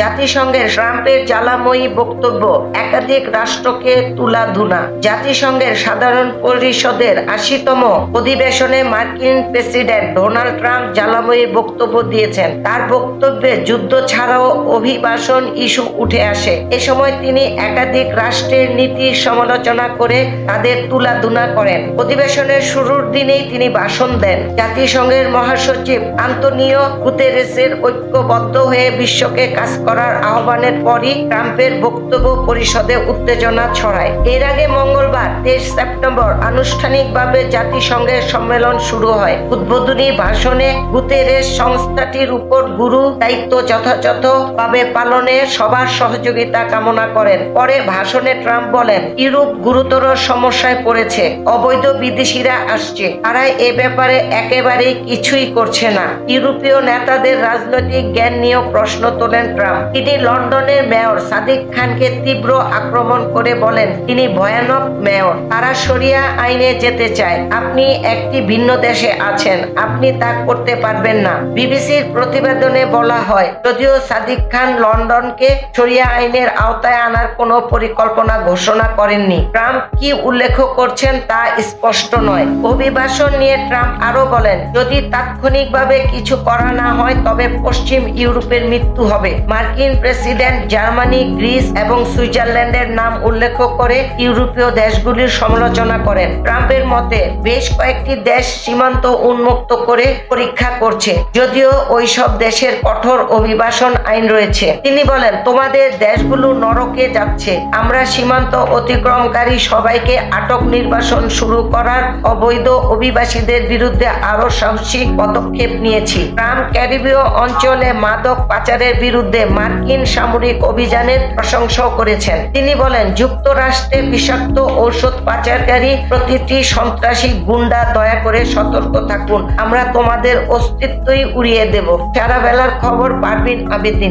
জাতিসংঘের ট্রাম্পের জ্বালাময়ী বক্তব্য, একাধিক রাষ্ট্রকে তুলাধুনা জাতিসংঘের সাধারণ পরিষদের আশিতম অধিবেশনে মার্কিন প্রেসিডেন্ট ডোনাল্ড ট্রাম্প জ্বালাময়ী বক্তব্য দিয়েছেন। তার বক্তব্যে যুদ্ধ ছাড়াও অভিবাসন ইস্যু উঠে আসে। এ সময় তিনি একাধিক রাষ্ট্রের নীতির সমালোচনা করে তাদের তুলাধুনা করেন। অধিবেশনের শুরুর দিনেই তিনি ভাষণ দেন। জাতিসংঘের মহাসচিব আন্তনিও গুতেরেসের ঐক্যবদ্ধ হয়ে বিশ্বকে কাজ করার আহ্বানের পরই ট্রাম্পের বক্তব্য পরিষদে উত্তেজনা ছড়ায়। এর আগে মঙ্গলবার, তেইশ সেপ্টেম্বর, আনুষ্ঠানিকভাবে জাতিসংঘের সম্মেলন শুরু হয়। উদ্বোধনী ভাষণে গুতেরেস সংস্থাটির উপর গুরু দায়িত্ব যথাযথভাবে পালনে সবার সহযোগিতা কামনা করেন। পরে ভাষণে ট্রাম্প বলেন ইউরোপ গুরুতর সমস্যায় পড়েছে। অবৈধ বিদেশিরা আসছে। তারা এ ব্যাপারে একেবারেই কিছুই করছে না। ইউরোপীয় নেতাদের রাজনৈতিক জ্ঞান নিয়েও প্রশ্ন তোলেন ট্রাম্প। তিনি লন্ডনের মেয়র সাদিক খানকে তীব্র আক্রমণ করে বলেন, তিনি ভয়ানক মেয়র। তারা সরিয়া আইনে যেতে চায়। আপনি একটি ভিন্ন দেশে আছেন। আপনি তা করতে পারবেন না। বিবিসির প্রতিবেদনে বলা হয়, যদিও সাদিক খান লন্ডনকে সরিয়া আইনের আওতায় আনার কোনো পরিকল্পনা ঘোষণা করেননি। ট্রাম্প কি উল্লেখ করছেন তা স্পষ্ট নয়। অভিবাসন নিয়ে ট্রাম্প আরও বলেন, যদি তাৎক্ষণিকভাবে কিছু করা না হয়, তবে পশ্চিম ইউরোপের মৃত্যু হবে। মার্কিন প্রেসিডেন্ট জার্মানি, গ্রিস এবং সুইজারল্যান্ডের নাম উল্লেখ করে ইউরোপীয় দেশগুলির সমালোচনা করেন। ট্রাম্পের মতে, বেশ কয়েকটি দেশ সীমান্ত উন্মুক্ত করে পরীক্ষা করছে, যদিও ওইসব দেশের কঠোর অভিবাসন আইন রয়েছে। তিনি বলেন, তোমাদের দেশগুলো নরকে যাচ্ছে। আমরা সীমান্ত অতিক্রমকারী সবাইকে আটক নির্বাসন শুরু করার অবৈধ অভিবাসীদের বিরুদ্ধে আরও সাহসী পদক্ষেপ নিয়েছি। ট্রাম্প ক্যারিবীয় অঞ্চলে মাদক পাচারের বিরুদ্ধে মার্কিন সামরিক অভিযানের প্রশংসাও করেছেন। তিনি বলেন, যুক্তরাষ্ট্রে বিষাক্ত ঔষধ পাচারকারী প্রতিটি সন্ত্রাসী গুন্ডা দয়া করে সতর্ক থাকুন। আমরা তোমাদের অস্তিত্বই উড়িয়ে দেব। সারা বেলার খবর পারবিন আবেদিন।